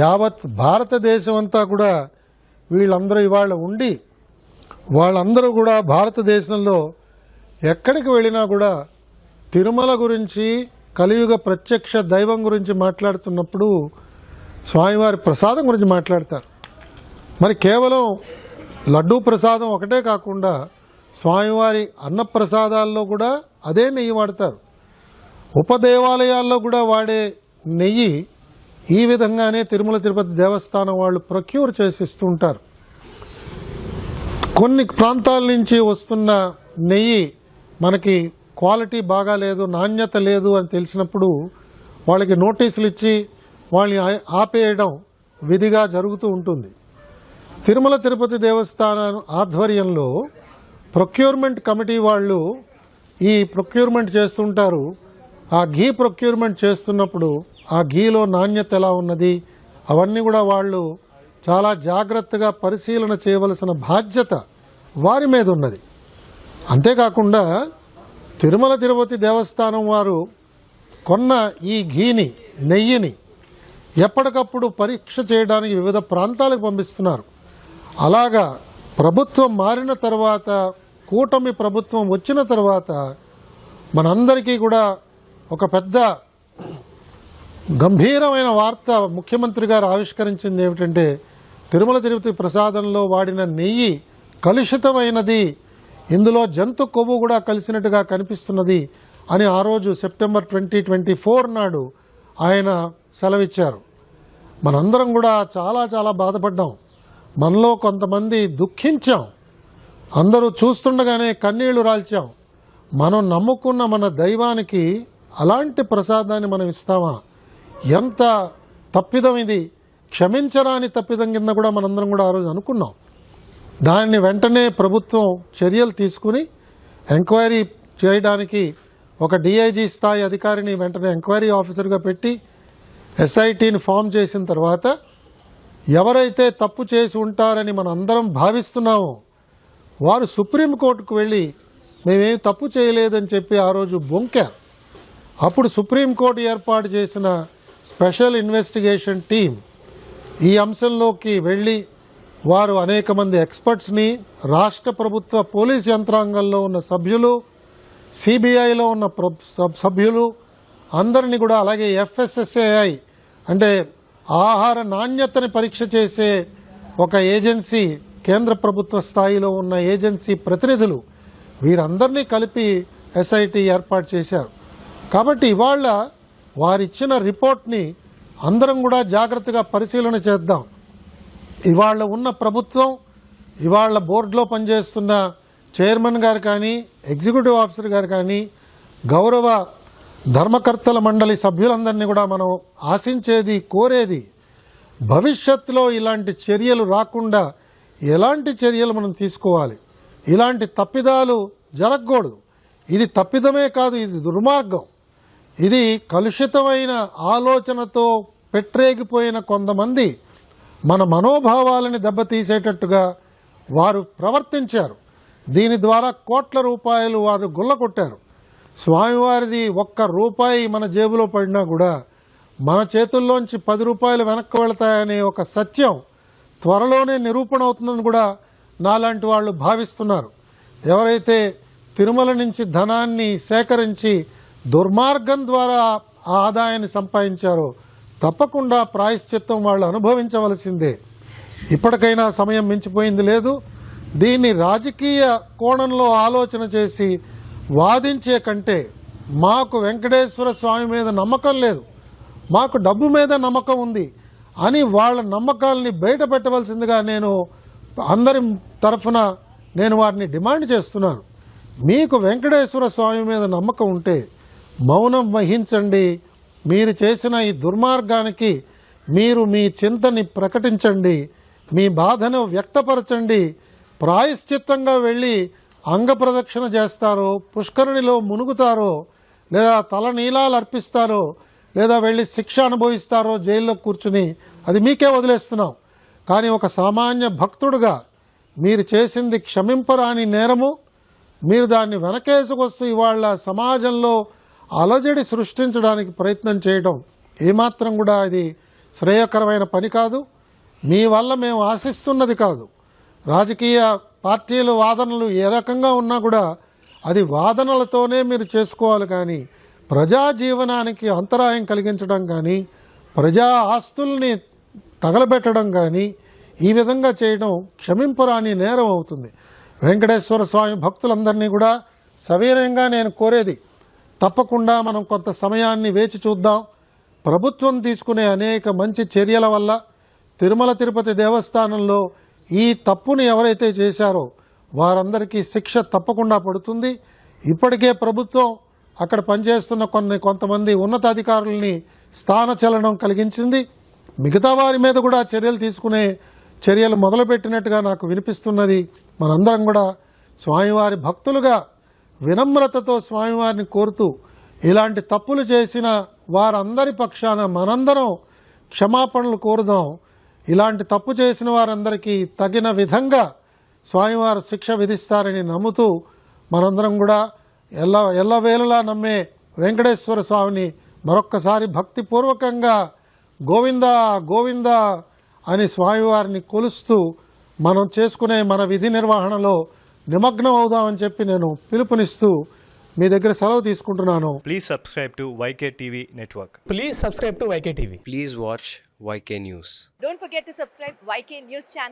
యావత్ భారతదేశం అంతా కూడా వీళ్ళందరూ ఇవాళ ఉండి వాళ్ళందరూ కూడా భారతదేశంలో ఎక్కడికి వెళ్ళినా కూడా తిరుమల గురించి కలియుగ ప్రత్యక్ష దైవం గురించి మాట్లాడుతున్నప్పుడు స్వామివారి ప్రసాదం గురించి మాట్లాడతారు. మరి కేవలం లడ్డూ ప్రసాదం ఒకటే కాకుండా స్వామివారి అన్నప్రసాదాల్లో కూడా అదే నెయ్యి వాడతారు. ఉపదేవాలయాల్లో కూడా వాడే నెయ్యి ఈ విధంగానే తిరుమల తిరుపతి దేవస్థానం వాళ్ళు ప్రొక్యూర్ చేసిస్తుంటారు. కొన్ని ప్రాంతాల నుంచి వస్తున్న నెయ్యి మనకి క్వాలిటీ బాగా లేదు నాణ్యత లేదు అని తెలిసినప్పుడు వాళ్ళకి నోటీసులు ఇచ్చి వాళ్ళని ఆపేయడం విధిగా జరుగుతూ ఉంటుంది. తిరుమల తిరుపతి దేవస్థానం ఆధ్వర్యంలో ప్రొక్యూర్మెంట్ కమిటీ వాళ్ళు ఈ ప్రొక్యూర్మెంట్ చేస్తుంటారు. ఆ ఘీ ప్రొక్యూర్మెంట్ చేస్తున్నప్పుడు ఆ ఘీలో నాణ్యత ఎలా ఉన్నది? అవన్నీ కూడా వాళ్ళు చాలా జాగ్రత్తగా పరిశీలన చేయవలసిన బాధ్యత వారి మీద ఉన్నది. అంతేకాకుండా తిరుమల తిరుపతి దేవస్థానం వారు కొన్న ఈ ఘీని నెయ్యిని ఎప్పటికప్పుడు పరీక్ష చేయడానికి వివిధ ప్రాంతాలకు పంపిస్తున్నారు. అలాగా ప్రభుత్వం మారిన తర్వాత కూటమి ప్రభుత్వం వచ్చిన తర్వాత మనందరికీ కూడా ఒక పెద్ద గంభీరమైన వార్త ముఖ్యమంత్రి గారు ఆవిష్కరించింది ఏమిటంటే తిరుమల తిరుపతి ప్రసాదంలో వాడిన నెయ్యి కలుషితమైనది. ఇందులో జంతు కొవ్వు కూడా కలిసినట్టుగా కనిపిస్తున్నది అని ఆ రోజు సెప్టెంబర్ ట్వంటీ ట్వంటీ ఫోర్ నాడు ఆయన సెలవిచ్చారు. మనందరం కూడా చాలా చాలా బాధపడ్డాం. మనలో కొంతమంది దుఃఖించాం. అందరూ చూస్తుండగానే కన్నీళ్ళు రాల్చాం. మనం నమ్ముకున్న మన దైవానికి అలాంటి ప్రసాదాన్ని మనం ఇస్తామా? ఎంత తప్పిదం ఇది క్షమించరాని తప్పిదం కింద కూడా మనందరం కూడా ఆ రోజు అనుకున్నాం. దాన్ని వెంటనే ప్రభుత్వం చర్యలు తీసుకుని ఎంక్వైరీ చేయడానికి ఒక డిఐజీ స్థాయి అధికారిని వెంటనే ఎంక్వైరీ ఆఫీసర్గా పెట్టి ఎస్ఐటిని ఫామ్ చేసిన తర్వాత ఎవరైతే తప్పు చేసి ఉంటారని మనం అందరం భావిస్తున్నామో వారు సుప్రీంకోర్టుకు వెళ్ళి మేమేం తప్పు చేయలేదని చెప్పి ఆ రోజు బొంకారు అప్పుడు సుప్రీంకోర్టు ఏర్పాటు చేసిన స్పెషల్ ఇన్వెస్టిగేషన్ టీం ఈ అంశంలోకి వెళ్ళి వారు అనేక మంది ఎక్స్పర్ట్స్ని రాష్ట్ర ప్రభుత్వ పోలీస్ యంత్రాంగంలో ఉన్న సభ్యులు సిబిఐలో ఉన్న ప్ర- సభ్యులు అందరినీ కూడా అలాగే ఎఫ్ఎస్ఎస్ఏఐ అంటే ఆహార నాణ్యతని పరీక్ష చేసే ఒక ఏజెన్సీ కేంద్ర ప్రభుత్వ స్థాయిలో ఉన్న ఏజెన్సీ ప్రతినిధులు వీరందరినీ కలిపి ఎస్ఐటి ఏర్పాటు చేశారు. కాబట్టి ఇవాళ వారిచ్చిన రిపోర్ట్ని అందరం కూడా జాగ్రత్తగా పరిశీలన చేద్దాం. ఇవాళ ఉన్న ప్రభుత్వం ఇవాళ బోర్డులో పనిచేస్తున్న చైర్మన్ గారు కానీ ఎగ్జిక్యూటివ్ ఆఫీసర్ గారు కానీ గౌరవ ధర్మకర్తల మండలి సభ్యులందరినీ కూడా మనం ఆశించేది కోరేది భవిష్యత్తులో ఇలాంటి చర్యలు రాకుండా ఎలాంటి చర్యలు మనం తీసుకోవాలి? ఇలాంటి తప్పిదాలు జరగకూడదు. ఇది తప్పిదమే కాదు ఇది దుర్మార్గం. ఇది కలుషితమైన ఆలోచనతో పెట్టరేగిపోయిన కొంతమంది మన మనోభావాలని దెబ్బతీసేటట్టుగా వారు ప్రవర్తించారు. దీని ద్వారా కోట్ల రూపాయలు వారు గుల్లకొట్టారు స్వామివారిది ఒక్క రూపాయి మన జేబులో పడినా కూడా మన చేతుల్లోంచి పది రూపాయలు వెనక్కి వెళతాయనే ఒక సత్యం త్వరలోనే నిరూపణ అవుతుందని కూడా నాలాంటి వాళ్ళు భావిస్తున్నారు. ఎవరైతే తిరుమల నుంచి ధనాన్ని సేకరించి దుర్మార్గం ద్వారా ఆ ఆదాయాన్ని సంపాదించారో తప్పకుండా ప్రాయశ్చిత్తం వాళ్ళు అనుభవించవలసిందే. ఇప్పటికైనా సమయం మించిపోయింది లేదు. దీన్ని రాజకీయ కోణంలో ఆలోచన చేసి వాదించే కంటే మాకు వెంకటేశ్వర స్వామి మీద నమ్మకం లేదు. మాకు డబ్బు మీద నమ్మకం ఉంది అని వాళ్ళ నమ్మకాలని బయట పెట్టవలసిందిగా నేను అందరి తరఫున నేను వారిని డిమాండ్ చేస్తున్నాను. మీకు వెంకటేశ్వర స్వామి మీద నమ్మకం ఉంటే మౌనం వహించండి. మీరు చేసిన ఈ దుర్మార్గానికి మీరు మీ చింతని ప్రకటించండి. మీ బాధను వ్యక్తపరచండి. ప్రాయశ్చిత్తంగా వెళ్ళి అంగ ప్రదక్షిణ చేస్తారో పుష్కరిణిలో మునుగుతారో లేదా తల నీలాలు అర్పిస్తారో లేదా వెళ్ళి శిక్ష అనుభవిస్తారో జైల్లో కూర్చుని అది మీకే వదిలేస్తున్నాం. కానీ ఒక సామాన్య భక్తుడుగా మీరు చేసింది క్షమింపరాని నేరము మీరు దాన్ని వెనకేసుకొస్తూ ఇవాళ సమాజంలో అలజడి సృష్టించడానికి ప్రయత్నం చేయడం ఏమాత్రం కూడా ఇది శ్రేయకరమైన పని కాదు. మీ వల్ల మేము ఆశిస్తున్నది కాదు. రాజకీయ పార్టీలు వాదనలు ఏ రకంగా ఉన్నా కూడా అది వాదనలతోనే మీరు చేసుకోవాలి కానీ ప్రజా జీవనానికి అంతరాయం కలిగించడం కానీ ప్రజా ఆస్తుల్ని తగలబెట్టడం కానీ ఈ విధంగా చేయడం క్షమింపురాని నేరం అవుతుంది. వెంకటేశ్వర స్వామి భక్తులందరినీ కూడా సవీరంగా నేను కోరేది. తప్పకుండా మనం కొంత సమయాన్ని వేచి చూద్దాం. ప్రభుత్వం తీసుకునే అనేక మంచి చర్యల వల్ల తిరుమల తిరుపతి దేవస్థానంలో ఈ తప్పుని ఎవరైతే చేశారో వారందరికీ శిక్ష తప్పకుండా పడుతుంది. ఇప్పటికే ప్రభుత్వం అక్కడ పనిచేస్తున్న కొన్ని కొంతమంది ఉన్నతాధికారుల్ని స్థానచలనం కలిగించింది. మిగతా వారి మీద కూడా చర్యలు తీసుకునే చర్యలు మొదలుపెట్టినట్టుగా నాకు వినిపిస్తున్నది మనందరం కూడా స్వామివారి భక్తులుగా వినమ్రతతో స్వామివారిని కోరుతూ ఇలాంటి తప్పులు చేసిన వారందరి పక్షాన మనందరం క్షమాపణలు కోరుదాం. ఇలాంటి తప్పు చేసిన వారందరికీ తగిన విధంగా స్వామివారు శిక్ష విధిస్తారని నమ్ముతూ మనందరం కూడా ఎల్ల ఎల్లవేళలా నమ్మే వెంకటేశ్వర స్వామిని మరొక్కసారి భక్తిపూర్వకంగా గోవింద గోవింద అని స్వామివారిని కొలుస్తూ మనం చేసుకునే మన విధి నిర్వహణలో నిమగ్నం అవుదామని చెప్పి నేను పిలుపునిస్తూ మీ దగ్గర సెలవు తీసుకుంటున్నాను. Please subscribe to YK TV network please subscribe to YK TV please watch YK news don't forget to subscribe YK news channel